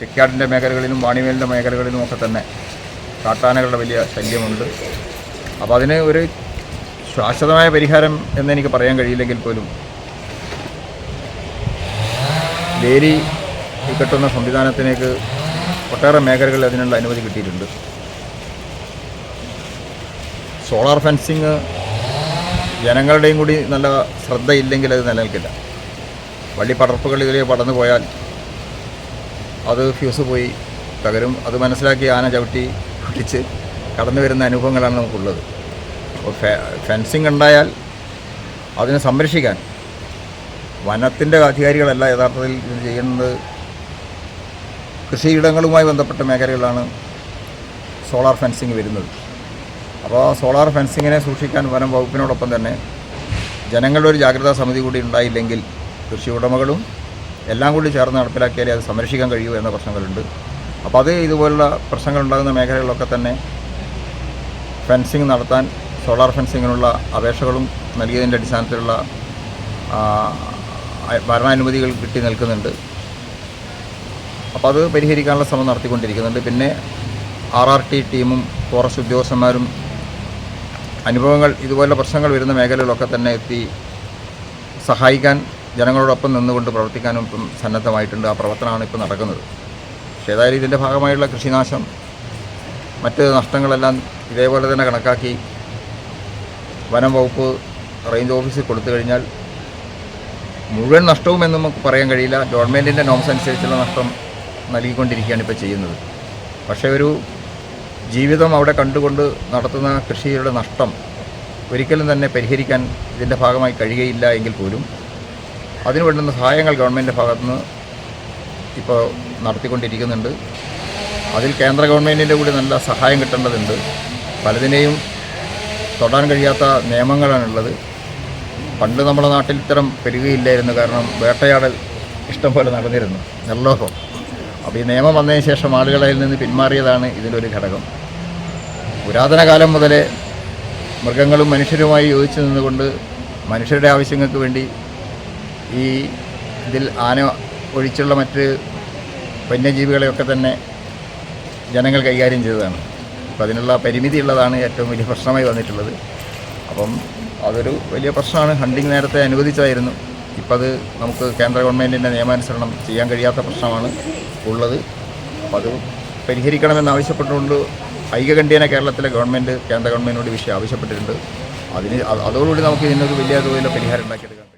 ചെക്കാടിന്റെ മേഖലകളിലും വാണിമേലിന്റെ മേഖലകളിലും ഒക്കെ തന്നെ കാട്ടാനകളുടെ വലിയ ശല്യമുണ്ട്. അപ്പോൾ അതിന് ഒരു ശാശ്വതമായ പരിഹാരം എന്നെനിക്ക് പറയാൻ കഴിയില്ലെങ്കിൽ പോലും വേലി കെട്ടുന്ന സംവിധാനത്തിലേക്ക് ഒട്ടേറെ മേഖലകളിൽ അതിനുള്ള അനുമതി കിട്ടിയിട്ടുണ്ട്. സോളാർ ഫെൻസിങ് ജനങ്ങളുടെയും കൂടി നല്ല ശ്രദ്ധയില്ലെങ്കിൽ അത് നിലനിൽക്കില്ല. വള്ളി പടർപ്പുകളിലേക്ക് പടർന്നു പോയാൽ അത് ഫ്യൂസ് പോയി. തകരും അത് മനസ്സിലാക്കി ആന ചവിട്ടി പിടിച്ച് കടന്നു വരുന്ന അനുഭവങ്ങളാണ് നമുക്കുള്ളത്. അപ്പോൾ ഫെൻസിങ് ഉണ്ടായാൽ അതിനെ സംരക്ഷിക്കാൻ വനത്തിന്റെ അധികാരികളല്ല യഥാർത്ഥത്തിൽ ഇത് ചെയ്യുന്നത്. കൃഷിയിടങ്ങളുമായി ബന്ധപ്പെട്ട മേഖലകളിലാണ് സോളാർ ഫെൻസിങ് വരുന്നത്. അപ്പോൾ ആ സോളാർ ഫെൻസിങ്ങിനെ സൂക്ഷിക്കാൻ വനം വകുപ്പിനോടൊപ്പം തന്നെ ജനങ്ങളുടെ ഒരു ജാഗ്രതാ സമിതി കൂടി ഉണ്ടായില്ലെങ്കിൽ കൃഷി ഉടമകളും എല്ലാം കൂടി ചേർന്ന് നടപ്പിലാക്കിയാലേ അത് സംരക്ഷിക്കാൻ കഴിയൂ എന്ന പ്രശ്നങ്ങളുണ്ട്. അപ്പോൾ അത് ഇതുപോലുള്ള പ്രശ്നങ്ങൾ ഉണ്ടാകുന്ന മേഖലകളിലൊക്കെ തന്നെ ഫെൻസിങ് നടത്താൻ സോളാർ ഫെൻസിങ്ങിനുള്ള അപേക്ഷകളും നൽകിയതിന്റെ അടിസ്ഥാനത്തിലുള്ള ഭരണാനുമതികൾ കിട്ടി നിൽക്കുന്നുണ്ട്. അപ്പോൾ അത് പരിഹരിക്കാനുള്ള ശ്രമം നടത്തിക്കൊണ്ടിരിക്കുന്നുണ്ട്. പിന്നെ ആർ ആർ ടി ടീമും ഫോറസ്റ്റ് ഉദ്യോഗസ്ഥന്മാരും അനുഭവങ്ങൾ ഇതുപോലുള്ള പ്രശ്നങ്ങൾ വരുന്ന മേഖലകളിലൊക്കെ തന്നെ എത്തി സഹായിക്കാൻ ജനങ്ങളോടൊപ്പം നിന്നുകൊണ്ട് പ്രവർത്തിക്കാനും ഇപ്പം സന്നദ്ധമായിട്ടുണ്ട്. ആ പ്രവർത്തനമാണ് ഇപ്പോൾ നടക്കുന്നത്. പക്ഷേ ഏതായാലും ഇതിന്റെ ഭാഗമായുള്ള കൃഷിനാശം മറ്റ് നഷ്ടങ്ങളെല്ലാം ഇതേപോലെ തന്നെ കണക്കാക്കി വനം വകുപ്പ് റേഞ്ച് ഓഫീസിൽ കൊടുത്തു കഴിഞ്ഞാൽ മുഴുവൻ നഷ്ടവും എന്ന് നമുക്ക് പറയാൻ കഴിയില്ല. ഗവൺമെന്റിന്റെ നോംസ് അനുസരിച്ചുള്ള നഷ്ടം നൽകിക്കൊണ്ടിരിക്കുകയാണ് ഇപ്പോൾ ചെയ്യുന്നത്. പക്ഷേ ഒരു ജീവിതം അവിടെ കണ്ടുകൊണ്ട് നടത്തുന്ന കൃഷിയുടെ നഷ്ടം ഒരിക്കലും തന്നെ പരിഹരിക്കാൻ ഇതിന്റെ ഭാഗമായി കഴിയുകയില്ല എങ്കിൽ പോലും അതിന് വേണ്ടുന്ന സഹായങ്ങൾ ഗവൺമെന്റിന്റെ ഭാഗത്തുനിന്ന് ഇപ്പോൾ നടത്തിക്കൊണ്ടിരിക്കുന്നുണ്ട്. അതിൽ കേന്ദ്ര ഗവൺമെന്റിന്റെ കൂടി നല്ല സഹായം കിട്ടേണ്ടതുണ്ട്. പലതിനെയും തൊടാൻ കഴിയാത്ത നിയമങ്ങളാണുള്ളത് പണ്ട് നമ്മുടെ നാട്ടിൽ ഇത്തരം പെരുകയില്ലായിരുന്നു. കാരണം വേട്ടയാടൽ ഇഷ്ടം പോലെ നടന്നിരുന്നു. നിർലോഭം. അപ്പോൾ ഈ നിയമം വന്നതിന് ശേഷം ആളുകൾ നിന്ന് പിന്മാറിയതാണ് ഇതിലൊരു ഘടകം. പുരാതന കാലം മുതലേ മൃഗങ്ങളും മനുഷ്യരുമായി യോജിച്ച് നിന്നുകൊണ്ട് മനുഷ്യരുടെ ആവശ്യങ്ങൾക്ക് വേണ്ടി ഈ ഇതിൽ ആന ഒഴിച്ചുള്ള മറ്റ് വന്യജീവികളെയൊക്കെ തന്നെ ജനങ്ങൾ കൈകാര്യം ചെയ്തതാണ്. അപ്പോൾ അതിനുള്ള പരിമിതി ഉള്ളതാണ് ഏറ്റവും വലിയ പ്രശ്നമായി വന്നിട്ടുള്ളത്. അപ്പം അതൊരു വലിയ പ്രശ്നമാണ്. ഹണ്ടിങ് നേരത്തെ അനുവദിച്ചതായിരുന്നു. ഇപ്പം അത് നമുക്ക് കേന്ദ്ര ഗവൺമെന്റിന്റെ നിയമാനുസരണം ചെയ്യാൻ കഴിയാത്ത പ്രശ്നമാണ് ഉള്ളത്. അപ്പം അത് പരിഹരിക്കണമെന്നാവശ്യപ്പെട്ടുകൊണ്ട് ഐകകണ്ഠ്യേന കേരളത്തിലെ ഗവൺമെന്റ് കേന്ദ്ര ഗവൺമെന്റിനോട് വിഷയം ആവശ്യപ്പെട്ടിട്ടുണ്ട്. അതിന് അത് അതോടുകൂടി നമുക്ക് ഇതിനൊരു വലിയ തോതിലുള്ള പരിഹാരം ഉണ്ടാക്കിയെടുക്കാം.